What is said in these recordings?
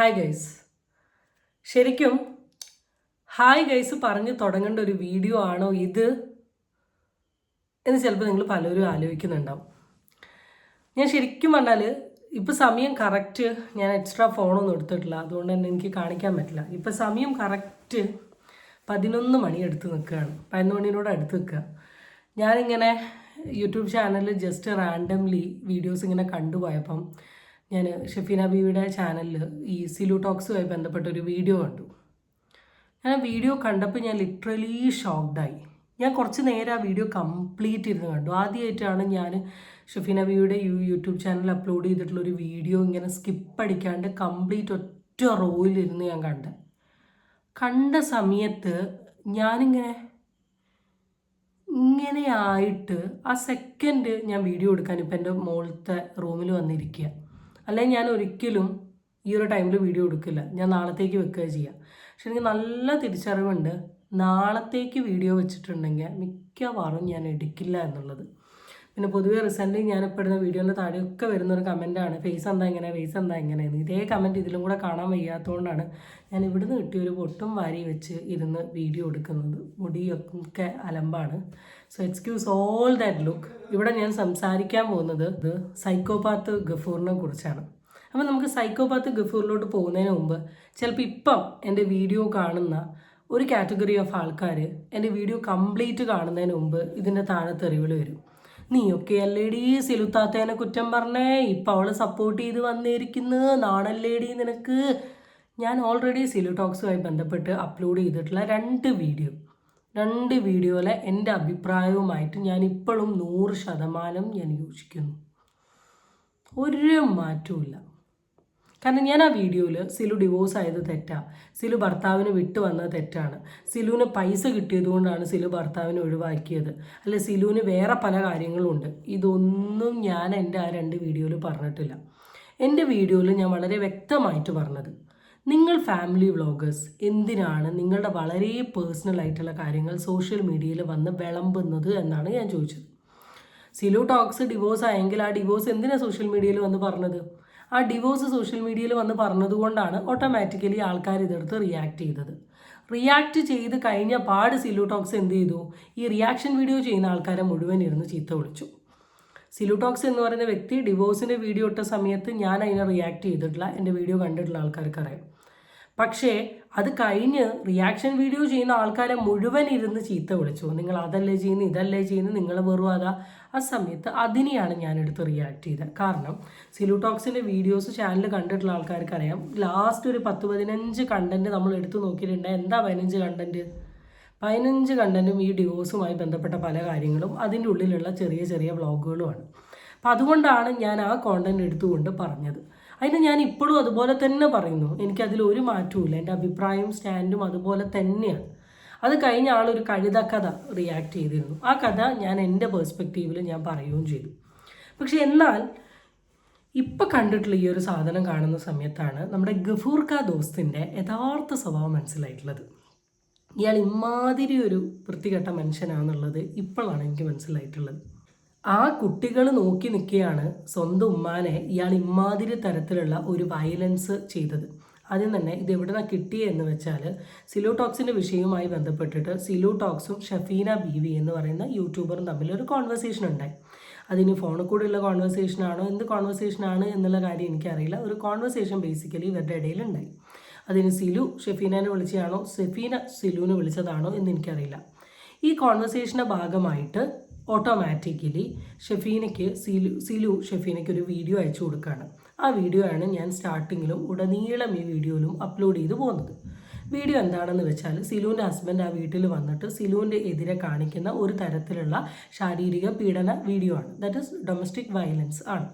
Hi guys ശരിക്കും hi guys പറഞ്ഞു തുടങ്ങേണ്ട ഒരു വീഡിയോ ആണോ ഇത്? എന്ന് ചിലപ്പോൾ നിങ്ങൾ പലരും ആലോചിക്കുന്നുണ്ടാവും. ഞാൻ ശരിക്കും പറഞ്ഞാൽ ഇപ്പം സമയം കറക്റ്റ് ഞാൻ എക്സ്ട്രാ ഫോണൊന്നും എടുത്തിട്ടില്ല. അതുകൊണ്ട് തന്നെ എനിക്ക് കാണിക്കാൻ പറ്റില്ല. ഇപ്പം സമയം കറക്റ്റ് പതിനൊന്ന് മണി എടുത്ത് നിൽക്കുകയാണ്. പതിനൊന്ന് മണിയോട് അടുത്ത് നിൽക്കുക. ഞാനിങ്ങനെ യൂട്യൂബ് ചാനലിൽ ജസ്റ്റ് റാൻഡംലി വീഡിയോസ് ഇങ്ങനെ കണ്ടുപോയപ്പം ഞാൻ ഷെഫീന ബീവിയുടെ ചാനലിൽ ഈ സിലു ടോക്സുമായി ബന്ധപ്പെട്ട ഒരു വീഡിയോ കണ്ടു. ഞാൻ ആ വീഡിയോ കണ്ടപ്പോൾ ഞാൻ ലിറ്ററലി ഷോക്ക്ഡായി ഞാൻ കുറച്ച് നേരം ആ വീഡിയോ കംപ്ലീറ്റ് ഇരുന്ന് കണ്ടു. ആദ്യമായിട്ടാണ് ഞാൻ ഷെഫീന ബിയുടെ യൂട്യൂബ് ചാനൽ അപ്ലോഡ് ചെയ്തിട്ടുള്ള ഒരു വീഡിയോ ഇങ്ങനെ സ്കിപ്പ് അടിക്കാണ്ട് കംപ്ലീറ്റ് ഒറ്റ റോയിലിരുന്ന് ഞാൻ കണ്ടത് കണ്ട സമയത്ത് ഞാനിങ്ങനെ ഇങ്ങനെ ആയിട്ട് ആ സെക്കൻഡ് ഞാൻ വീഡിയോ എടുക്കാൻ ഇപ്പം എന്റെ മുകളിലത്തെ റൂമിൽ വന്നിരിക്കുക അല്ലെങ്കിൽ ഞാൻ ഒരിക്കലും ഈ ഒരു ടൈമിൽ വീഡിയോ എടുക്കില്ല. ഞാൻ നാളത്തേക്ക് വെക്കുക ചെയ്യാം. പക്ഷെ എനിക്ക് നല്ല തിരിച്ചറിവുണ്ട്. നാളത്തേക്ക് വീഡിയോ വെച്ചിട്ടുണ്ടെങ്കിൽ മിക്കവാറും ഞാൻ എടുക്കില്ല എന്നുള്ളത്. പിന്നെ പൊതുവെ ഞാൻ ഇപ്പോൾ ഇടുന്ന വീഡിയോന്റെ താഴെയൊക്കെ വരുന്ന ഒരു കമന്റാണ് ഫേസ് എന്താ ഇങ്ങനെ? ഫേസ് എന്താ ഇങ്ങനെ? ഇതേ കമന്റ് ഇതിലും കൂടെ കാണാൻ വയ്യാത്തതുകൊണ്ടാണ് ഞാൻ ഇവിടുന്ന് കിട്ടിയൊരു പൊട്ടും വാരി വെച്ച് ഇരുന്ന് വീഡിയോ എടുക്കുന്നത്. മുടിയൊക്കെ അലമ്പാണ്. So excuse all that look ഇവിടെ ഞാൻ സംസാരിക്കാൻ പോകുന്നത് ഇത് സൈക്കോപാത്ത് ഗഫൂറിനെ കുറിച്ചാണ്. അപ്പം നമുക്ക് സൈക്കോപാത്ത് ഗഫൂറിലോട്ട് പോകുന്നതിന് മുമ്പ് ചിലപ്പോൾ ഇപ്പം എന്റെ വീഡിയോ കാണുന്ന ഒരു കാറ്റഗറി ഓഫ് ആൾക്കാർ എന്റെ വീഡിയോ കംപ്ലീറ്റ് കാണുന്നതിന് മുമ്പ് ഇതിന്റെ താഴെ തെറിവിൽ വരും. നീയൊക്കെ അല്ലേടി സിലുത്താത്തേനെ കുറ്റം പറഞ്ഞേ? ഇപ്പം അവൾ സപ്പോർട്ട് ചെയ്ത് വന്നിരിക്കുന്നു. നാണല്ലേടി നിനക്ക്? ഞാൻ ഓൾറെഡി സിലു ടോക്സുമായി ബന്ധപ്പെട്ട് അപ്ലോഡ് ചെയ്തിട്ടുള്ള രണ്ട് വീഡിയോ രണ്ട് വീഡിയോയിലെ എന്റെ അഭിപ്രായവുമായിട്ട് ഞാൻ ഇപ്പോഴും നൂറ് ശതമാനം ഞാൻ യോജിക്കുന്നു. ഒരു മാറ്റവും കാരണം ഞാൻ ആ വീഡിയോയിൽ സിലു ഡിവോഴ്സ് ആയത് തെറ്റാണ് സിലു ഭർത്താവിന് വിട്ടു വന്നത് തെറ്റാണ്. സിലുവിന് പൈസ കിട്ടിയതുകൊണ്ടാണ് സിലു ഭർത്താവിനെ ഒഴിവാക്കിയത്. അല്ലെ സിലുവിന് വേറെ പല കാര്യങ്ങളുണ്ട്. ഇതൊന്നും ഞാൻ എന്റെ ആ രണ്ട് വീഡിയോയിൽ പറഞ്ഞിട്ടില്ല. എന്റെ വീഡിയോയിൽ ഞാൻ വളരെ വ്യക്തമായിട്ട് പറഞ്ഞത് നിങ്ങൾ ഫാമിലി വ്ളോഗേഴ്സ് എന്തിനാണ് നിങ്ങളുടെ വളരെ പേഴ്സണൽ ആയിട്ടുള്ള കാര്യങ്ങൾ സോഷ്യൽ മീഡിയയിൽ വന്ന് വിളമ്പുന്നത് എന്നാണ് ഞാൻ ചോദിച്ചത്. സിലു ടോക്സ് ഡിവോഴ്സ് ആയെങ്കിൽ ആ ഡിവോഴ്സ് എന്തിനാണ് സോഷ്യൽ മീഡിയയിൽ വന്ന് പറഞ്ഞത്? ആ ഡിവോഴ്സ് സോഷ്യൽ മീഡിയയിൽ വന്ന് പറഞ്ഞതുകൊണ്ടാണ് ഓട്ടോമാറ്റിക്കലി ആൾക്കാർ ഇതെടുത്ത് റിയാക്ട് ചെയ്തത്. റിയാക്ട് ചെയ്ത് കഴിഞ്ഞ പാട് സിലുടോക്സ് എന്ത് ചെയ്തു? ഈ റിയാക്ഷൻ വീഡിയോ ചെയ്യുന്ന ആൾക്കാരെ മുഴുവൻ ഇരുന്ന് ചീത്ത വിളിച്ചു. സിലുടോക്സ് എന്ന് പറയുന്ന വ്യക്തി ഡിവോഴ്സിന്റെ വീഡിയോ ഇട്ട സമയത്ത് ഞാൻ അതിനെ റിയാക്ട് ചെയ്തിട്ടില്ല. എന്റെ വീഡിയോ കണ്ടിട്ടുള്ള ആൾക്കാർക്ക് അറിയാം. പക്ഷേ അത് കഴിഞ്ഞ് റിയാക്ഷൻ വീഡിയോ ചെയ്യുന്ന ആൾക്കാരെ മുഴുവൻ ഇരുന്ന് ചീത്ത വിളിച്ചു. നിങ്ങൾ അതല്ലേ ചെയ്യുന്നത് ഇതല്ലേ ചെയ്യുന്നത് നിങ്ങൾ വെറും അതാ? ആ സമയത്ത് അതിനെയാണ് ഞാൻ എടുത്ത് റിയാക്ട് ചെയ്തത്. കാരണം സിലുടോക്സിന്റെ വീഡിയോസ് ചാനൽ കണ്ടിട്ടുള്ള ആൾക്കാർക്ക് അറിയാം ലാസ്റ്റ് ഒരു പത്ത് പതിനഞ്ച് കണ്ടന്റ് നമ്മൾ എടുത്തു നോക്കിയിട്ടുണ്ട്. എന്താ പതിനഞ്ച് കണ്ടന്റ് പതിനഞ്ച് കണ്ടന്റും ഈ ഡിവോഴ്സുമായി ബന്ധപ്പെട്ട പല കാര്യങ്ങളും അതിന്റെ ഉള്ളിലുള്ള ചെറിയ ചെറിയ വ്ളോഗുകളുമാണ് അപ്പം അതുകൊണ്ടാണ് ഞാൻ ആ കോണ്ടന്റ് എടുത്തുകൊണ്ട് പറഞ്ഞത്. അതിന് ഞാൻ ഇപ്പോഴും അതുപോലെ തന്നെ പറയുന്നു. എനിക്കതിൽ ഒരു മാറ്റവും എന്റെ അഭിപ്രായവും സ്റ്റാൻഡും അതുപോലെ തന്നെയാണ്. അത് കഴിഞ്ഞ ആളൊരു കഴുത കഥ റിയാക്ട് ചെയ്തിരുന്നു. ആ കഥ ഞാൻ എന്റെ പേഴ്സ്പെക്റ്റീവിൽ ഞാൻ പറയുകയും ചെയ്തു. പക്ഷെ എന്നാൽ ഇപ്പം കണ്ടിട്ടുള്ള ഈ ഒരു സാധനം കാണുന്ന സമയത്താണ് നമ്മുടെ ഗഫൂർ ദോസ്തിന്റെ യഥാർത്ഥ സ്വഭാവം മനസ്സിലായിട്ടുള്ളത്. ഇയാൾ ഇമാതിരി ഒരു വൃത്തികെട്ട മനുഷ്യനാണെന്നുള്ളത് ഇപ്പോഴാണ് എനിക്ക് മനസ്സിലായിട്ടുള്ളത്. ആ കുട്ടികൾ നോക്കി നിൽക്കുകയാണ് സ്വന്തം ഉമ്മാനെ ഇയാൾ ഇമാതിരി തരത്തിലുള്ള ഒരു വയലൻസ് ചെയ്തത്. ആദ്യം തന്നെ ഇത് എവിടെ നിന്നാണ് കിട്ടിയെന്ന് വെച്ചാൽ സിലോടോക്സിന്റെ വിഷയവുമായി ബന്ധപ്പെട്ടിട്ട് സിലോടോക്സും ഷഫീന ബീവി എന്ന് പറയുന്ന യൂട്യൂബറും തമ്മിൽ ഒരു കോൺവെർസേഷൻ ഉണ്ടായി. അതിന് ഫോണിൽ കൂടെയുള്ള കോൺവെർസേഷൻ ആണോ എന്ത് കോൺവെർസേഷൻ ആണ് എന്നുള്ള കാര്യം എനിക്കറിയില്ല. ഒരു കോൺവെർസേഷൻ ബേസിക്കലി ഇവരുടെ ഇടയിൽ ഉണ്ടായി. അതിന് സിലു ഷെഫീനെ വിളിച്ചതാണോ സെഫീന സിലുവിനെ വിളിച്ചതാണോ എന്ന് എനിക്കറിയില്ല. ഈ കോൺവെർസേഷന്റെ ഭാഗമായിട്ട് ഓട്ടോമാറ്റിക്കലി ഷെഫീനയ്ക്ക് സിലു സിലു ഷെഫീനയ്ക്ക് ഒരു വീഡിയോ അയച്ചു കൊടുക്കുകയാണ് ആ വീഡിയോ ആണ് ഞാൻ സ്റ്റാർട്ടിങ്ങിലും ഉടനീളം ഈ വീഡിയോയിലും അപ്ലോഡ് ചെയ്തു പോകുന്നത്. വീഡിയോ എന്താണെന്ന് വെച്ചാൽ സിലുവിന്റെ ഹസ്ബൻഡ് ആ വീട്ടിൽ വന്നിട്ട് സിലുവിന്റെ എതിരെ കാണിക്കുന്ന ഒരു തരത്തിലുള്ള ശാരീരിക പീഡന വീഡിയോ ആണ്. ദാറ്റ് ഇസ് ഡൊമസ്റ്റിക് വയലൻസ് ആണ്.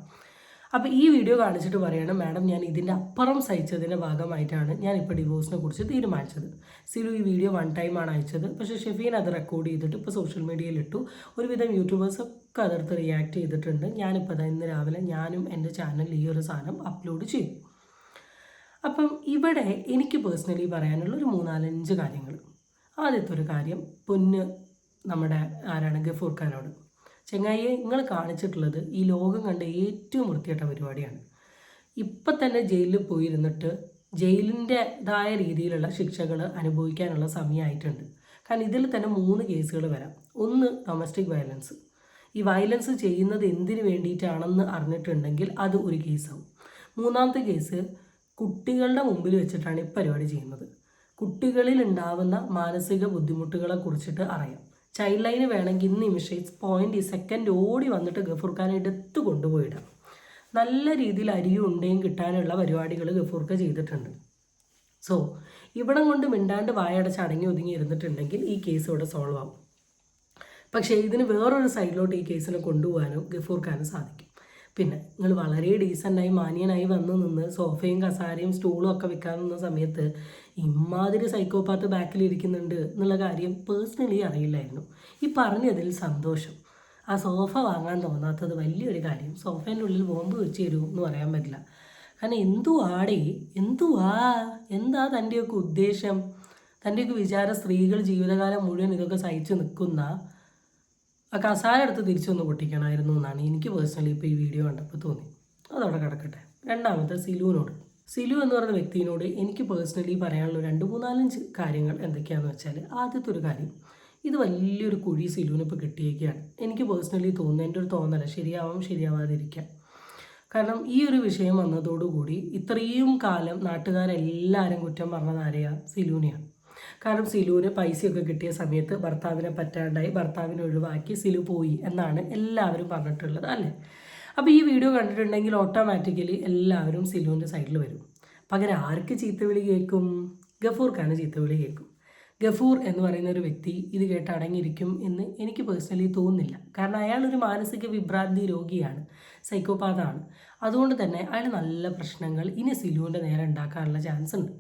അപ്പോൾ ഈ വീഡിയോ കാണിച്ചിട്ട് പറയാണ് മാഡം ഞാൻ ഇതിന്റെ അപ്പുറം സഹിച്ചതിന്റെ ഭാഗമായിട്ടാണ് ഞാൻ ഇപ്പോൾ ഡിവോഴ്സിനെ കുറിച്ച് തീരുമാനിച്ചത്. സിലു ഈ വീഡിയോ വൺ ടൈമാണ് അയച്ചത്. പക്ഷേ ഷെഫീൻ അത് റെക്കോർഡ് ചെയ്തിട്ട് ഇപ്പോൾ സോഷ്യൽ മീഡിയയിൽ ഇട്ടു. ഒരുവിധം യൂട്യൂബേഴ്സൊക്കെ അതിർത്ത് റിയാക്ട് ചെയ്തിട്ടുണ്ട്. ഞാനിപ്പോൾ ഇന്ന് രാവിലെ ഞാനും എന്റെ ചാനലിൽ ഈ ഒരു സാധനം അപ്ലോഡ് ചെയ്തു. അപ്പം ഇവിടെ എനിക്ക് പേഴ്സണലി പറയാനുള്ള ഒരു മൂന്നാലഞ്ച് കാര്യങ്ങൾ ആദ്യത്തെ ഒരു കാര്യം പൊന്ന് നമ്മുടെ ആരാണ് ഗഫൂർ ഖാനോട്. ചെങ്ങായിയെ നിങ്ങൾ കാണിച്ചിട്ടുള്ളത് ഈ ലോകം കണ്ട ഏറ്റവും വൃത്തികെട്ട പരിപാടിയാണ്. ഇപ്പം തന്നെ ജയിലിൽ പോയിരുന്നിട്ട് ജയിലിന്റെതായ രീതിയിലുള്ള ശിക്ഷകൾ അനുഭവിക്കാനുള്ള സമയമായിട്ടുണ്ട്. കാരണം ഇതിൽ തന്നെ മൂന്ന് കേസുകൾ വരാം. ഒന്ന് ഡൊമസ്റ്റിക് വയലൻസ് ഈ വയലൻസ് ചെയ്യുന്നത് എന്തിനു വേണ്ടിയിട്ടാണെന്ന് അറിഞ്ഞിട്ടുണ്ടെങ്കിൽ അത് ഒരു കേസാവും. മൂന്നാമത്തെ കേസ് കുട്ടികളുടെ മുമ്പിൽ വെച്ചിട്ടാണ് ഈ പരിപാടി ചെയ്യുന്നത്. കുട്ടികളിൽ ഉണ്ടാവുന്ന മാനസിക ബുദ്ധിമുട്ടുകളെ കുറിച്ചിട്ട് അറിയാം. ചൈൽഡ് ലൈന് വേണമെങ്കിൽ ഇന്ന് നിമിഷം പോയിന്റ് ഈ സെക്കൻഡ് ഓടി വന്നിട്ട് ഗഫൂർ ഖാൻ എടുത്ത് കൊണ്ടുപോയിടാം. നല്ല രീതിയിൽ അരിയും ഉണ്ടയും കിട്ടാനുള്ള പരിപാടികൾ ഗഫൂർക്ക ചെയ്തിട്ടുണ്ട്. സോ ഇവിടം കൊണ്ട് മിണ്ടാണ്ട് വായടച്ച് അടങ്ങി ഒതുങ്ങി ഇരുന്നിട്ടുണ്ടെങ്കിൽ ഈ കേസ് ഇവിടെ സോൾവ് ആവും. പക്ഷേ ഇതിന് വേറൊരു സൈഡിലോട്ട് ഈ കേസിനെ കൊണ്ടുപോകാനും ഗഫൂർഖാനും ഖാന് സാധിക്കും. പിന്നെ നിങ്ങൾ വളരെ ഡീസന്റായി മാന്യനായി വന്ന് നിന്ന് സോഫയും കസാരയും സ്റ്റൂളും ഒക്കെ വെക്കാൻ നിന്ന സമയത്ത് ഇമാതിരി സൈക്കോപാത്ത് ബാക്കിൽ ഇരിക്കുന്നുണ്ട് എന്നുള്ള കാര്യം പേഴ്സണലി അറിയില്ലായിരുന്നു. ഈ പറഞ്ഞതിൽ സന്തോഷം. ആ സോഫ വാങ്ങാൻ തോന്നാത്തത് വലിയൊരു കാര്യം. സോഫേന്റെ ഉള്ളിൽ ബോംബ് വെച്ച് തരൂ എന്ന് പറയാൻ പറ്റില്ല. കാരണം എന്തുവാടേ? എന്തുവാ? എന്താ തന്റെയൊക്കെ ഉദ്ദേശം? തന്റെയൊക്കെ വിചാര സ്ത്രീകൾ ജീവിതകാലം മുഴുവൻ ഇതൊക്കെ സഹിച്ചു നിൽക്കുന്ന ആ കസാര എടുത്ത് തിരിച്ചൊന്ന് പൊട്ടിക്കണമായിരുന്നു എന്നാണ് എനിക്ക് പേഴ്സണലി ഇപ്പോൾ ഈ വീഡിയോ കണ്ടപ്പോൾ തോന്നി. അതവിടെ കിടക്കട്ടെ. രണ്ടാമത്തെ സിലുവിനോട്. സിലു എന്ന് പറയുന്ന വ്യക്തിയോട് എനിക്ക് പേഴ്സണലി പറയാനുള്ള രണ്ട് മൂന്നാലഞ്ച് കാര്യങ്ങൾ എന്തൊക്കെയാണെന്ന് വെച്ചാൽ ആദ്യത്തെ ഒരു കാര്യം ഇത് വലിയൊരു കുഴി സിലുവിന് ഇപ്പോൾ കിട്ടിയേക്കാണ്. എനിക്ക് പേഴ്സണലി തോന്നുന്ന എന്റെ ഒരു തോന്നല ശരിയാവാം ശരിയാവാതിരിക്കാം. കാരണം ഈ ഒരു വിഷയം വന്നതോടുകൂടി ഇത്രയും കാലം നാട്ടുകാരെല്ലാവരും കുറ്റം പറഞ്ഞത് ആരെയാണ് സിലുവിനെയാണ്. കാരണം സിലുവിന് പൈസയൊക്കെ കിട്ടിയ സമയത്ത് ഭർത്താവിനെ പറ്റാണ്ടായി ഭർത്താവിനെ ഒഴിവാക്കി സിലു പോയി എന്നാണ് എല്ലാവരും പറഞ്ഞിട്ടുള്ളത് അല്ലേ? അപ്പോൾ ഈ വീഡിയോ കണ്ടിട്ടുണ്ടെങ്കിൽ ഓട്ടോമാറ്റിക്കലി എല്ലാവരും സിലുവിന്റെ സൈഡിൽ വരും. പകരം ആർക്ക് ചീത്തവിളി കേൾക്കും? ഗഫൂർക്കാണ് ചീത്ത ചീത്തവിളി കേൾക്കും. ഗഫൂർ എന്ന് പറയുന്ന ഒരു വ്യക്തി ഇത് കേട്ട് അടങ്ങിയിരിക്കും എന്ന് എനിക്ക് പേഴ്സണലി തോന്നുന്നില്ല. കാരണം അയാൾ ഒരു മാനസിക വിഭ്രാന്തി രോഗിയാണ് സൈക്കോപാതാണ് അതുകൊണ്ട് തന്നെ അയാൾ നല്ല പ്രശ്നങ്ങൾ ഇനി സിലുവിന്റെ നേരെ ഉണ്ടാക്കാനുള്ള ചാൻസ് ഉണ്ട്.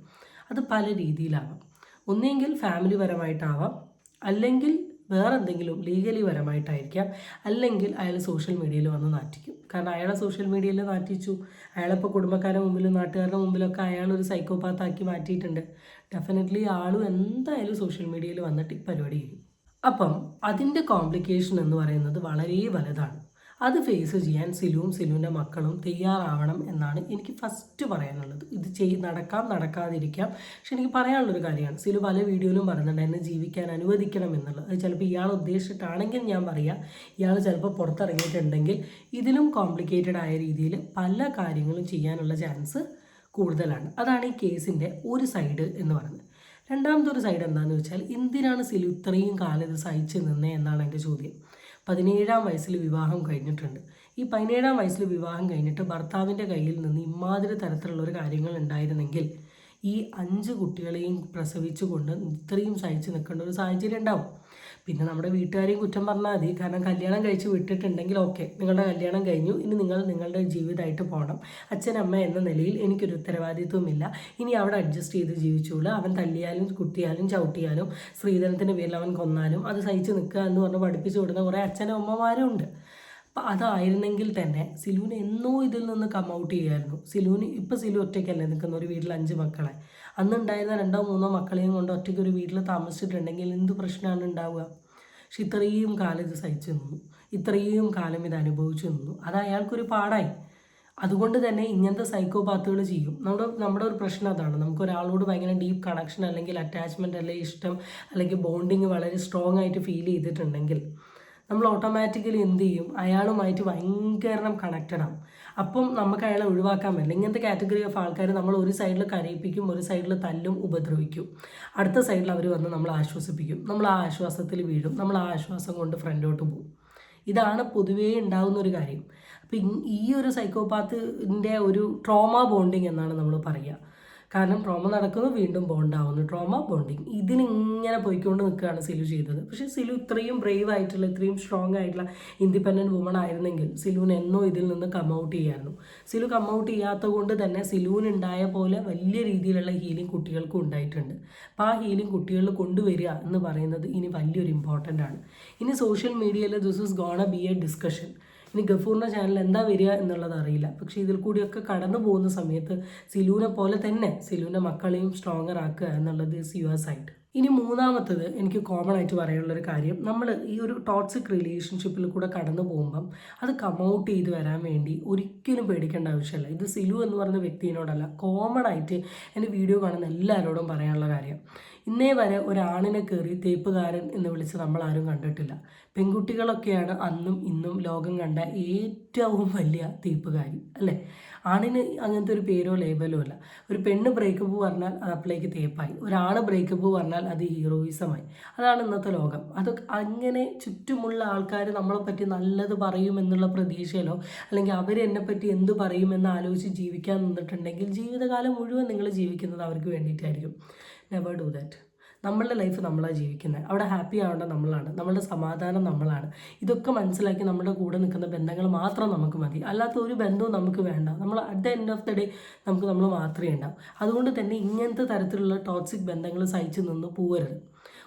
അത് പല രീതിയിലാവാം. ഒന്നെങ്കിൽ ഫാമിലി പരമായിട്ടാവാം. അല്ലെങ്കിൽ വേറെ എന്തെങ്കിലും ലീഗലി പരമായിട്ടായിരിക്കാം. അല്ലെങ്കിൽ അയാൾ സോഷ്യൽ മീഡിയയിൽ വന്ന് നാറ്റിക്കും. കാരണം അയാളെ സോഷ്യൽ മീഡിയയിൽ നാറ്റിച്ചു. അയാളിപ്പോൾ കുടുംബക്കാരുടെ മുമ്പിലും നാട്ടുകാരുടെ മുമ്പിലൊക്കെ അയാൾ ഒരു സൈക്കോപാത്താക്കി മാറ്റിയിട്ടുണ്ട്. ഡെഫിനറ്റ്ലി ആളും എന്തായാലും സോഷ്യൽ മീഡിയയിൽ വന്നിട്ട് പരിപാടി ചെയ്യും. അപ്പം അതിന്റെ കോംപ്ലിക്കേഷൻ എന്ന് പറയുന്നത് വളരെ വലുതാണ്. അത് ഫേസ് ചെയ്യാൻ സിലുവും സിലുവിന്റെ മക്കളും തയ്യാറാവണം എന്നാണ് എനിക്ക് ഫസ്റ്റ് പറയാനുള്ളത്. ഇത് ചെയ് നടക്കാം നടക്കാതിരിക്കാം. പക്ഷെ എനിക്ക് പറയാനുള്ളൊരു കാര്യമാണ്. സിലു പല വീഡിയോയിലും പറയുന്നുണ്ട് എന്നെ ജീവിക്കാൻ അനുവദിക്കണം എന്നുള്ളത്. അത് ചിലപ്പോൾ ഇയാൾ ഉദ്ദേശിച്ചിട്ടാണെങ്കിൽ ഞാൻ പറയാം. ഇയാൾ ചിലപ്പോൾ പുറത്തിറങ്ങിയിട്ടുണ്ടെങ്കിൽ ഇതിലും കോംപ്ലിക്കേറ്റഡ് ആയ രീതിയിൽ പല കാര്യങ്ങളും ചെയ്യാനുള്ള ചാൻസ് കൂടുതലാണ്. അതാണ് ഈ കേസിന്റെ ഒരു സൈഡ് എന്ന് പറയുന്നത്. രണ്ടാമത്തെ ഒരു സൈഡ് എന്താണെന്ന് വെച്ചാൽ എന്തിനാണ് സിലു ഇത്രയും കാലം ഇത് സഹിച്ചു നിന്നേ? എന്നാണ് എന്റെ ചോദ്യം. പതിനേഴാം വയസ്സിൽ വിവാഹം കഴിഞ്ഞിട്ടുണ്ട്. ഈ പതിനേഴാം വയസ്സിൽ വിവാഹം കഴിഞ്ഞിട്ട് ഭർത്താവിന്റെ കയ്യിൽ നിന്ന് ഇമാതിരി തരത്തിലുള്ളൊരു കാര്യങ്ങൾ ഉണ്ടായിരുന്നെങ്കിൽ ഈ അഞ്ച് കുട്ടികളെയും പ്രസവിച്ചുകൊണ്ട് ഇത്രയും സഹിച്ചു നിൽക്കേണ്ട ഒരു സാഹചര്യം ഉണ്ടാവും. പിന്നെ നമ്മുടെ വീട്ടുകാരെയും കുറ്റം പറഞ്ഞാൽ മതി. കാരണം കല്യാണം കഴിച്ച് വിട്ടിട്ടുണ്ടെങ്കിൽ ഓക്കെ നിങ്ങളുടെ കല്യാണം കഴിഞ്ഞു. ഇനി നിങ്ങൾ നിങ്ങളുടെ ജീവിതമായിട്ട് പോകണം അച്ഛനമ്മ എന്ന നിലയിൽ എനിക്കൊരു ഉത്തരവാദിത്വമില്ല ഇനി അവിടെ അഡ്ജസ്റ്റ് ചെയ്ത് ജീവിച്ചോളൂ. അവൻ തല്ലിയാലും കുത്തിയാലും ചവിട്ടിയാലും സ്ത്രീധനത്തിന്റെ പേരിൽ അവൻ കൊന്നാലും അത് സഹിച്ച് നിൽക്കുക എന്ന് പറഞ്ഞ് പഠിപ്പിച്ചു കൊടുക്കുന്ന കുറേ അച്ഛനും അമ്മമാരും ഉണ്ട്. അപ്പം അതായിരുന്നെങ്കിൽ തന്നെ സിലുവിന് എന്നോ ഇതിൽ നിന്ന് കം ഔട്ട് ചെയ്യായിരുന്നു സിലുവിന് ഇപ്പോൾ സിലു ഒറ്റയ്ക്കല്ലേ നിൽക്കുന്ന ഒരു വീട്ടിൽ അഞ്ച് മക്കളെ. അന്ന് ഉണ്ടായിരുന്ന രണ്ടോ മൂന്നോ മക്കളെയും കൊണ്ട് ഒറ്റയ്ക്ക് ഒരു വീട്ടിൽ താമസിച്ചിട്ടുണ്ടെങ്കിൽ എന്ത് പ്രശ്നമാണ് ഉണ്ടാവുക? പക്ഷെ ഇത്രയും കാലം ഇത് സഹിച്ചു നിന്നു. ഇത്രയും കാലം ഇത് അനുഭവിച്ചു നിന്നു. അത് അയാൾക്കൊരു പാടായി. അതുകൊണ്ട് തന്നെ ഇങ്ങനത്തെ സൈക്കോപാത്തുകൾ ചെയ്യും. നമ്മുടെ നമ്മുടെ ഒരു പ്രശ്നം അതാണ്. നമുക്ക് ഒരാളോട് ഭയങ്കര ഡീപ്പ് കണക്ഷൻ അല്ലെങ്കിൽ അറ്റാച്ച്മെന്റ് അല്ലെങ്കിൽ ഇഷ്ടം അല്ലെങ്കിൽ ബോണ്ടിങ് വളരെ സ്ട്രോങ് ആയിട്ട് ഫീൽ ചെയ്തിട്ടുണ്ടെങ്കിൽ നമ്മൾ ഓട്ടോമാറ്റിക്കലി എന്ത് ചെയ്യും? അയാളുമായിട്ട് ഭയങ്കര കണക്റ്റഡ് ആവും അപ്പം നമുക്ക് അയാളെ ഒഴിവാക്കാൻ പറ്റില്ല. ഇങ്ങനത്തെ കാറ്റഗറി ഓഫ് ആൾക്കാർ നമ്മൾ ഒരു സൈഡിൽ കരയിപ്പിക്കും ഒരു സൈഡിൽ തല്ലും ഉപദ്രവിക്കും. അടുത്ത സൈഡിൽ അവർ വന്ന് നമ്മൾ ആശ്വസിപ്പിക്കും. നമ്മൾ ആ ആശ്വാസത്തിൽ വീഴും. നമ്മൾ ആ ആശ്വാസം കൊണ്ട് ഫ്രണ്ടോട്ട് പോകും ഇതാണ് പൊതുവേ ഉണ്ടാകുന്ന ഒരു കാര്യം. അപ്പം ഈ ഒരു സൈക്കോപാത്തിന്റെ ഒരു ട്രോമ ബോണ്ടിങ് എന്നാണ് നമ്മൾ പറയുക. കാരണം ട്രോമ നടക്കുന്നു വീണ്ടും ബോണ്ടാവുന്നു ട്രോമ ബോണ്ടിങ് ഇതിനിങ്ങനെ പോയിക്കൊണ്ട് നിൽക്കുകയാണ് സിലു ചെയ്തത്. പക്ഷേ സിലു ഇത്രയും ബ്രേവ് ആയിട്ടുള്ള ഇത്രയും സ്ട്രോങ് ആയിട്ടുള്ള ഇൻഡിപെൻഡന്റ് വുമൺ ആയിരുന്നെങ്കിൽ സിലുവിന് എന്നോ ഇതിൽ നിന്ന് കം ഔട്ട് ചെയ്യായിരുന്നു. സിലു കം ഔട്ട് ചെയ്യാത്ത കൊണ്ട് തന്നെ സിലുവിനുണ്ടായ പോലെ വലിയ രീതിയിലുള്ള ഹീലിംഗ് കുട്ടികൾക്കും ഉണ്ടായിട്ടുണ്ട്. അപ്പോൾ ആ ഹീലിംഗ് കുട്ടികളിൽ കൊണ്ടുവരിക എന്ന് പറയുന്നത് ഇനി വലിയൊരു ഇമ്പോർട്ടന്റ് ആണ്. ഇനി സോഷ്യൽ മീഡിയയിൽ this is gonna be a discussion ഇനി ഗഫൂറിന്റെ ചാനൽ എന്താ വരിക എന്നുള്ളത് അറിയില്ല. പക്ഷേ ഇതിൽ കൂടിയൊക്കെ കടന്നു പോകുന്ന സമയത്ത് സിലുവിനെ പോലെ തന്നെ സിലുവിന്റെ മക്കളെയും സ്ട്രോങ്ങർ ആക്കുക എന്നുള്ളത് സിയുവാസായിട്ട് ഇനി മൂന്നാമത്തത് എനിക്ക് കോമൺ ആയിട്ട് പറയാനുള്ളൊരു കാര്യം. നമ്മൾ ഈ ഒരു ടോക്സിക് റിലേഷൻഷിപ്പിൽ കൂടെ കടന്നു പോകുമ്പം അത് കമൗട്ട് ചെയ്ത് വരാൻ വേണ്ടി ഒരിക്കലും പേടിക്കേണ്ട ആവശ്യമില്ല. ഇത് സിലു എന്ന് പറയുന്ന വ്യക്തിയോടല്ല കോമൺ ആയിട്ട് എന്റെ വീഡിയോ കാണുന്ന എല്ലാവരോടും പറയാനുള്ള കാര്യം. ഇന്നേ വരെ ഒരാണിനെ കയറി തേപ്പുകാരൻ എന്ന് വിളിച്ച് നമ്മൾ ആരും കണ്ടിട്ടില്ല. പെൺകുട്ടികളൊക്കെയാണ് അന്നും ഇന്നും ലോകം കണ്ട ഏറ്റവും വലിയ തേപ്പുകാരി അല്ലേ? ആണിന് അങ്ങനത്തെ ഒരു പേരോ ലേബലോ അല്ല. ഒരു പെണ്ണ് ബ്രേക്കപ്പ് പറഞ്ഞാൽ അത് അപ്പോഴേക്ക് തേപ്പായി ഒരാണ് ബ്രേക്കപ്പ് പറഞ്ഞാൽ അത് ഹീറോയിസമായി അതാണ് ഇന്നത്തെ ലോകം. അതൊക്കെ അങ്ങനെ ചുറ്റുമുള്ള ആൾക്കാർ നമ്മളെ പറ്റി നല്ലത് പറയും എന്നുള്ള പ്രതീക്ഷയിലോ അല്ലെങ്കിൽ അവർ എന്നെ പറ്റി എന്ത് പറയുമെന്ന് ആലോചിച്ച് ജീവിക്കാൻ നിന്നിട്ടുണ്ടെങ്കിൽ ജീവിതകാലം മുഴുവൻ നിങ്ങൾ ജീവിക്കുന്നത് അവർക്ക് വേണ്ടിയിട്ടായിരിക്കും. നെവർ ഡു ദാറ്റ് നമ്മളുടെ ലൈഫ് നമ്മളാണ് ജീവിക്കുന്നത് അവിടെ ഹാപ്പി ആവേണ്ട നമ്മളാണ്. നമ്മളുടെ സമാധാനം നമ്മളാണ്. ഇതൊക്കെ മനസ്സിലാക്കി നമ്മുടെ കൂടെ നിൽക്കുന്ന ബന്ധങ്ങൾ മാത്രം നമുക്ക് മതി. അല്ലാത്ത ഒരു ബന്ധവും നമുക്ക് വേണ്ട. നമ്മൾ at the end of the day നമുക്ക് നമ്മൾ മാത്രമേ ഉണ്ടാവും. അതുകൊണ്ട് തന്നെ ഇങ്ങനത്തെ തരത്തിലുള്ള ടോക്സിക് ബന്ധങ്ങൾ സഹിച്ചു നിന്ന് പോകരുത്.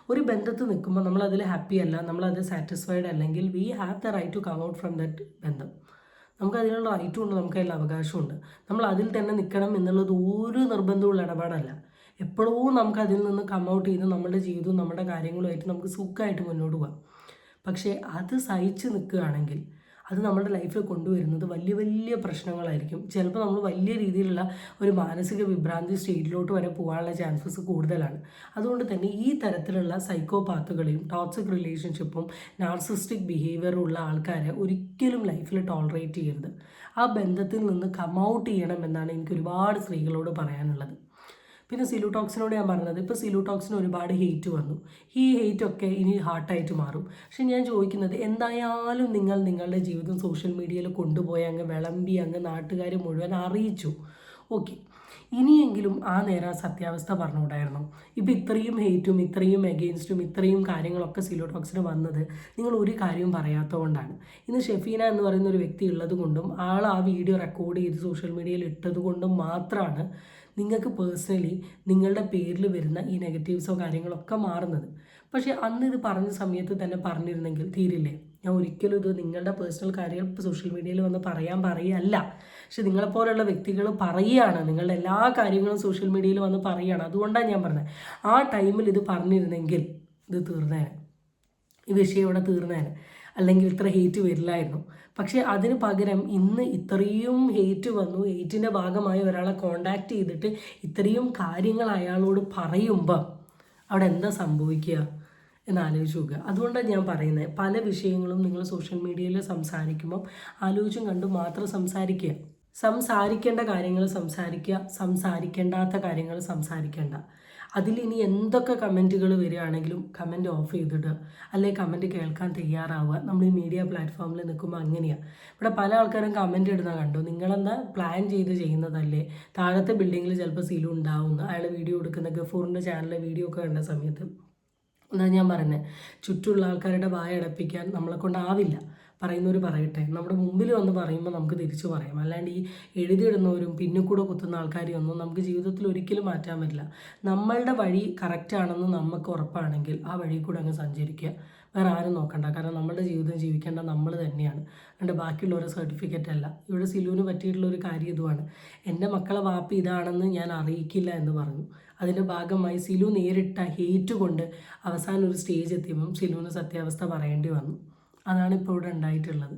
ഒരു ബന്ധത്തിൽ നിൽക്കുമ്പോൾ നമ്മൾ അതിൽ ഹാപ്പി അല്ല നമ്മളത് സാറ്റിസ്ഫൈഡ് അല്ലെങ്കിൽ we have the right to come out from that ബന്ധം. നമുക്ക് അതിനുള്ള റൈറ്റും ഉണ്ട് നമുക്ക് അതിൽ അവകാശമുണ്ട് നമ്മൾ അതിൽ തന്നെ നിൽക്കണം എന്നുള്ളത് ഒരു നിർബന്ധമുള്ള ഇടപാടല്ല. എപ്പോഴോ നമുക്ക് അതിൽ നിന്ന് കം ഔട്ട് ചെയ്ത് നമ്മുടെ ജീവിതവും നമ്മുടെ കാര്യങ്ങളുമായിട്ട് നമുക്ക് സുഖമായിട്ട് മുന്നോട്ട് പോകാം. പക്ഷേ അത് സഹിച്ച് നിൽക്കുകയാണെങ്കിൽ അത് നമ്മുടെ ലൈഫിൽ കൊണ്ടുവരുന്നത് വലിയ വലിയ പ്രശ്നങ്ങളായിരിക്കും. ചിലപ്പോൾ നമ്മൾ വലിയ രീതിയിലുള്ള ഒരു മാനസിക വിഭ്രാന്തി സ്റ്റേറ്റിലോട്ട് വരെ പോകാനുള്ള ചാൻസസ് കൂടുതലാണ്. അതുകൊണ്ട് തന്നെ ഈ തരത്തിലുള്ള സൈക്കോപാത്തുകളെയും ടോക്സിക് റിലേഷൻഷിപ്പും നാർസിസ്റ്റിക് ബിഹേവിയറും ഉള്ള ആൾക്കാരെ ഒരിക്കലും ലൈഫിൽ ടോളറേറ്റ് ചെയ്യരുത്. ആ ബന്ധത്തിൽ നിന്ന് കം ഔട്ട് ചെയ്യണം എന്നാണ് എനിക്ക് ഒരുപാട് സ്ത്രീകളോട് പറയാനുള്ളത്. പിന്നെ സിലൂടോക്സിനോട് ഞാൻ പറഞ്ഞത് ഇപ്പോൾ സിലൂടോക്സിന് ഒരുപാട് ഹെയ്റ്റ് വന്നു. ഈ ഹെയ്റ്റ് ഒക്കെ ഇനി ഹാർട്ടായിട്ട് മാറും. പക്ഷെ ഞാൻ ചോദിക്കുന്നത് എന്തായാലും നിങ്ങൾ നിങ്ങളുടെ ജീവിതം സോഷ്യൽ മീഡിയയിൽ കൊണ്ടുപോയി അങ്ങ് വിളമ്പി അങ്ങ് നാട്ടുകാർ മുഴുവൻ അറിയിച്ചു. ഓക്കെ ഇനിയെങ്കിലും ആ നേരം സത്യാവസ്ഥ പറഞ്ഞുകൂടായിരുന്നു. ഇപ്പം ഇത്രയും ഹെയ്റ്റും ഇത്രയും എഗെയിൻസ്റ്റും ഇത്രയും കാര്യങ്ങളൊക്കെ സിലോടോക്സിന് വന്നത് നിങ്ങൾ ഒരു കാര്യവും പറയാത്തതുകൊണ്ടാണ്. ഇന്ന് ഷെഫീന എന്ന് പറയുന്ന ഒരു വ്യക്തി ഉള്ളത് കൊണ്ടും ആൾ ആ വീഡിയോ റെക്കോർഡ് ചെയ്ത് സോഷ്യൽ മീഡിയയിൽ ഇട്ടത് കൊണ്ടും മാത്രമാണ് നിങ്ങൾക്ക് പേഴ്സണലി നിങ്ങളുടെ പേരിൽ വരുന്ന ഈ നെഗറ്റീവ്സോ കാര്യങ്ങളൊക്കെ മാറുന്നത്. പക്ഷേ അന്ന് ഇത് പറഞ്ഞ സമയത്ത് തന്നെ പറഞ്ഞിരുന്നെങ്കിൽ തീരില്ലേ? ഞാൻ ഒരിക്കലും ഇത് നിങ്ങളുടെ പേഴ്സണൽ കാര്യങ്ങൾ ഇപ്പോൾ സോഷ്യൽ മീഡിയയിൽ വന്ന് പറയാൻ പറയല്ല പക്ഷെ നിങ്ങളെപ്പോലുള്ള വ്യക്തികൾ പറയുകയാണ്. നിങ്ങളുടെ എല്ലാ കാര്യങ്ങളും സോഷ്യൽ മീഡിയയിൽ വന്ന് പറയുകയാണ്. അതുകൊണ്ടാണ് ഞാൻ പറഞ്ഞത്. ആ ടൈമിൽ ഇത് പറഞ്ഞിരുന്നെങ്കിൽ ഇത് തീർന്നേനെ. ഈ വിഷയം ഇവിടെ തീർന്നേനെ. അല്ലെങ്കിൽ ഇത്ര ഹേറ്റ് വരില്ലായിരുന്നു. പക്ഷേ അതിന് പകരം ഇന്ന് ഇത്രയും ഹേറ്റ് വന്നു. ഹേറ്റിന്റെ ഭാഗമായി ഒരാളെ കോണ്ടാക്ട് ചെയ്തിട്ട് ഇത്രയും കാര്യങ്ങൾ അയാളോട് പറയുമ്പോൾ അവിടെ എന്താ സംഭവിക്കുക? എന്ന് ആലോചിച്ച് നോക്കുക. അതുകൊണ്ടാണ് ഞാൻ പറയുന്നത്. പല വിഷയങ്ങളും നിങ്ങൾ സോഷ്യൽ മീഡിയയിൽ സംസാരിക്കുമ്പം ആലോചിച്ചും കണ്ടും മാത്രം സംസാരിക്കുക. സംസാരിക്കേണ്ട കാര്യങ്ങൾ സംസാരിക്കുക. സംസാരിക്കേണ്ടാത്ത കാര്യങ്ങൾ സംസാരിക്കേണ്ട. അതിൽ ഇനി എന്തൊക്കെ കമന്റുകൾ വരികയാണെങ്കിലും കമന്റ് ഓഫ് ചെയ്തിട്ട് അല്ലെങ്കിൽ കമന്റ് കേൾക്കാൻ തയ്യാറാവുക. നമ്മൾ ഈ മീഡിയ പ്ലാറ്റ്ഫോമിൽ നിൽക്കുമ്പോൾ അങ്ങനെയാണ് ഇവിടെ പല ആൾക്കാരും കമന്റ് ഇടുന്ന കണ്ടു. നിങ്ങളെന്താ പ്ലാൻ ചെയ്ത് ചെയ്യുന്നതല്ലേ? താഴത്തെ ബിൽഡിങ്ങിൽ ചിലപ്പോൾ സീലും ഉണ്ടാവുന്നു അയാൾ വീഡിയോ എടുക്കുന്ന ഗഫൂറിന്റെ ചാനലിലെ വീഡിയോ ഒക്കെ കണ്ട സമയത്ത് എന്താ ഞാൻ പറയുന്നത് ചുറ്റുമുള്ള ആൾക്കാരുടെ വായ അടപ്പിക്കാൻ നമ്മളെ കൊണ്ടാവില്ല. പറയുന്നവർ പറയട്ടെ. നമ്മുടെ മുമ്പിൽ വന്ന് പറയുമ്പോൾ നമുക്ക് തിരിച്ചു പറയാം. അല്ലാണ്ട് ഈ എഴുതിയിടുന്നവരും പിന്നിക്കൂടെ കുത്തുന്ന ആൾക്കാരെയൊന്നും നമുക്ക് ജീവിതത്തിൽ ഒരിക്കലും മാറ്റാൻ പറ്റില്ല. നമ്മളുടെ വഴി കറക്റ്റാണെന്ന് നമുക്ക് ഉറപ്പാണെങ്കിൽ ആ വഴി കൂടെ അങ്ങ് സഞ്ചരിക്കുക. വേറെ ആരും നോക്കണ്ട. കാരണം നമ്മളുടെ ജീവിതം ജീവിക്കേണ്ട നമ്മൾ തന്നെയാണ്. അതുകൊണ്ട് ബാക്കിയുള്ളവരെ സർട്ടിഫിക്കറ്റ് അല്ല. ഇവിടെ സിലുവിന് പറ്റിയിട്ടുള്ള ഒരു കാര്യം ഇതുമാണ് എന്റെ മക്കളെ വാപ്പ് ഇതാണെന്ന് ഞാൻ അറിയിക്കില്ല എന്ന് പറഞ്ഞു. അതിന്റെ ഭാഗമായി സിലു നേരിട്ട ഹേറ്റ് കൊണ്ട് അവസാനം ഒരു സ്റ്റേജ് എത്തിയപ്പം സിലുവിന് സത്യാവസ്ഥ പറയേണ്ടി വന്നു. അതാണ് ഇപ്പോൾ ഇവിടെ ഉണ്ടായിട്ടുള്ളത്.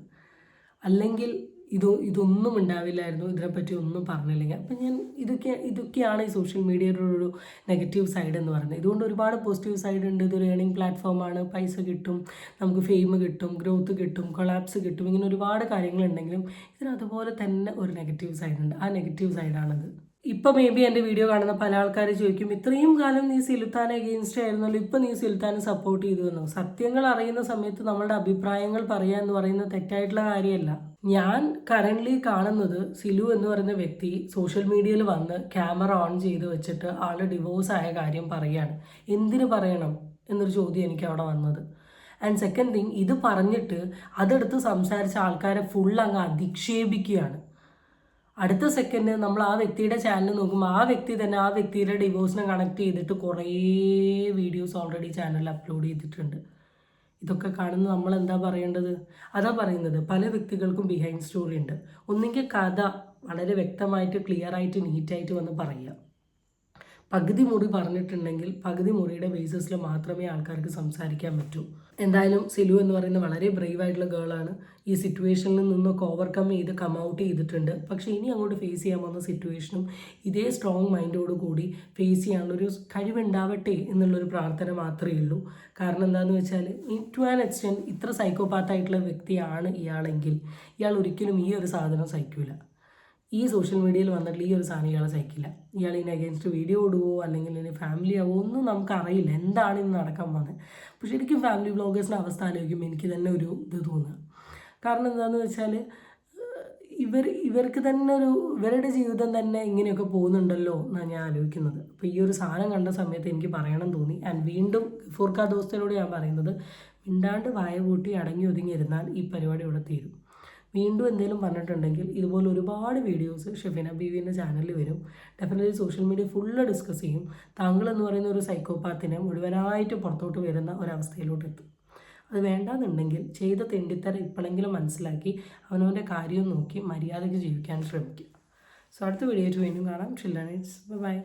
അല്ലെങ്കിൽ ഇത് ഇതൊന്നും ഉണ്ടാവില്ലായിരുന്നു. ഇതിനെപ്പറ്റി ഒന്നും പറഞ്ഞില്ലെങ്കിൽ. അപ്പം ഞാൻ ഇതൊക്കെ ഇതൊക്കെയാണ് ഈ സോഷ്യൽ മീഡിയയുടെ ഒരു നെഗറ്റീവ് സൈഡ് എന്ന് പറയുന്നത്. ഇതുകൊണ്ട് ഒരുപാട് പോസിറ്റീവ് സൈഡ് ഉണ്ട്. ഇതൊരു ഏണിംഗ് പ്ലാറ്റ്ഫോമാണ് പൈസ കിട്ടും നമുക്ക് ഫെയിം കിട്ടും ഗ്രോത്ത് കിട്ടും കൊളാപ്സ് കിട്ടും ഇങ്ങനെ ഒരുപാട് കാര്യങ്ങളുണ്ടെങ്കിലും ഇതിന് അതുപോലെ തന്നെ ഒരു നെഗറ്റീവ് സൈഡ് ഉണ്ട്. ആ നെഗറ്റീവ് സൈഡാണത് ഇപ്പൊ മേ ബി എന്റെ വീഡിയോ കാണുന്ന പല ആൾക്കാർ ചോദിക്കും ഇത്രയും കാലം നീ സുൽത്താൻ അഗെയിൻസ്റ്റ് ആയിരുന്നല്ലോ ഇപ്പൊ നീ സുൽത്താനെ സപ്പോർട്ട് ചെയ്തു എന്നോ? സത്യങ്ങൾ അറിയുന്ന സമയത്ത് നമ്മളുടെ അഭിപ്രായങ്ങൾ പറയാ എന്ന് പറയുന്നത് തെറ്റായിട്ടുള്ള കാര്യമല്ല. ഞാൻ കറന്റ്ലി കാണുന്നത് സിലു എന്ന് പറയുന്ന വ്യക്തി സോഷ്യൽ മീഡിയയിൽ വന്ന് ക്യാമറ ഓൺ ചെയ്ത് വെച്ചിട്ട് ആൾ ഡിവോഴ്സ് ആയ കാര്യം പറയുകയാണ് എന്തിനു പറയണം എന്നൊരു ചോദ്യം എനിക്ക് അവിടെ വന്നത്. ആൻഡ് സെക്കൻഡ് തിങ് ഇത് പറഞ്ഞിട്ട് അതെടുത്ത് സംസാരിച്ച ആൾക്കാരെ ഫുൾ അങ്ങ് അധിക്ഷേപിക്കുകയാണ്. അടുത്ത സെക്കൻഡ് നമ്മൾ ആ വ്യക്തിയുടെ ചാനൽ നോക്കുമ്പോൾ ആ വ്യക്തി തന്നെ ആ വ്യക്തിയുടെ ഡിവോഴ്സിനെ കണക്ട് ചെയ്തിട്ട് കുറേ വീഡിയോസ് ഓൾറെഡി ചാനലിൽ അപ്ലോഡ് ചെയ്തിട്ടുണ്ട്. ഇതൊക്കെ കാണുന്ന നമ്മൾ എന്താ പറയേണ്ടത്? അതാ പറയുന്നത്. പല വ്യക്തികൾക്കും ബിഹൈൻഡ് സ്റ്റോറി ഉണ്ട്. ഒന്നെങ്കിൽ കഥ വളരെ വ്യക്തമായിട്ട് ക്ലിയർ ആയിട്ട് നീറ്റായിട്ട് വന്ന് പറയുക. പകുതി മുറി പറഞ്ഞിട്ടുണ്ടെങ്കിൽ പകുതി മുറിയുടെ ബേസിസിൽ മാത്രമേ ആൾക്കാർക്ക് സംസാരിക്കാൻ പറ്റൂ. എന്തായാലും സിലു എന്ന് പറയുന്ന വളരെ ബ്രേവ് ആയിട്ടുള്ള ഗേളാണ് ഈ സിറ്റുവേഷനിൽ നിന്നൊക്കെ ഓവർകം ചെയ്ത് കം ഔട്ട് ചെയ്തിട്ടുണ്ട്. പക്ഷേ ഇനി അങ്ങോട്ട് ഫേസ് ചെയ്യാൻ പോകുന്ന സിറ്റുവേഷനും ഇതേ സ്ട്രോങ് മൈൻഡോട് കൂടി ഫേസ് ചെയ്യാനുള്ളൊരു കഴിവുണ്ടാവട്ടെ എന്നുള്ളൊരു പ്രാർത്ഥന മാത്രമേ ഉള്ളൂ. കാരണം എന്താണെന്ന് വെച്ചാൽ ടു ആൻ എക്സ്റ്റെന്റ് ഇത്ര സൈക്കോപാത്തായിട്ടുള്ള വ്യക്തിയാണ് ഇയാളെങ്കിൽ ഇയാൾ ഒരിക്കലും ഈ ഒരു സാധനം സഹിക്കില്ല ഈ സോഷ്യൽ മീഡിയയിൽ വന്നിട്ട് ഈ ഒരു സാധനം ഇയാളെ സഹിക്കില്ല. ഇയാൾ ഇതിന് അഗേൻസ്റ്റ് വീഡിയോ ഇടുവോ അല്ലെങ്കിൽ ഇനി ഫാമിലി ആവോ ഒന്നും നമുക്കറിയില്ല. എന്താണ് ഇന്ന് നടക്കാൻ പോകുന്നത്? പക്ഷെ ശരിക്കും ഫാമിലി വ്ളോഗേഴ്സിന്റെ അവസ്ഥ ആലോചിക്കുമ്പോൾ എനിക്ക് തന്നെ ഒരു ഇത് തോന്നുക. കാരണം എന്താണെന്ന് വെച്ചാൽ ഇവർ ഇവർക്ക് തന്നെ ഒരു ഇവരുടെ ജീവിതം തന്നെ ഇങ്ങനെയൊക്കെ പോകുന്നുണ്ടല്ലോ എന്നാണ് ഞാൻ ആലോചിക്കുന്നത്. അപ്പോൾ ഈ ഒരു സാധനം കണ്ട സമയത്ത് എനിക്ക് പറയണം തോന്നി. ആൻഡ് വീണ്ടും ഫുർഖാ ദോസ്തയിലൂടെ ഞാൻ പറയുന്നത് മിണ്ടാണ്ട് വായ കൂട്ടി അടങ്ങി ഒതുങ്ങി ഇരുന്നാൽ ഈ പരിപാടി ഇവിടെ തീരും. വീണ്ടും എന്തെങ്കിലും പറഞ്ഞിട്ടുണ്ടെങ്കിൽ ഇതുപോലെ ഒരുപാട് വീഡിയോസ് ഷെഫിന ബീവിന്റെ ചാനലിൽ വരും. Definitely social media full discuss ചെയ്യും. താങ്കൾ എന്ന് പറയുന്ന ഒരു സൈക്കോപാത്തിനെ മുഴുവനായിട്ട് പുറത്തോട്ട് വരുന്ന ഒരവസ്ഥയിലോട്ട് എത്തും. അത് വേണ്ടാന്നുണ്ടെങ്കിൽ ചെയ്ത തെണ്ടിത്തര ഇപ്പോഴെങ്കിലും മനസ്സിലാക്കി അവനവന്റെ കാര്യം നോക്കി മര്യാദയ്ക്ക് ജീവിക്കാൻ ശ്രമിക്കുക. സോ അടുത്ത വീഡിയോ വീണ്ടും കാണാം. ചില്ലാനേറ്റ്സ് ബൈ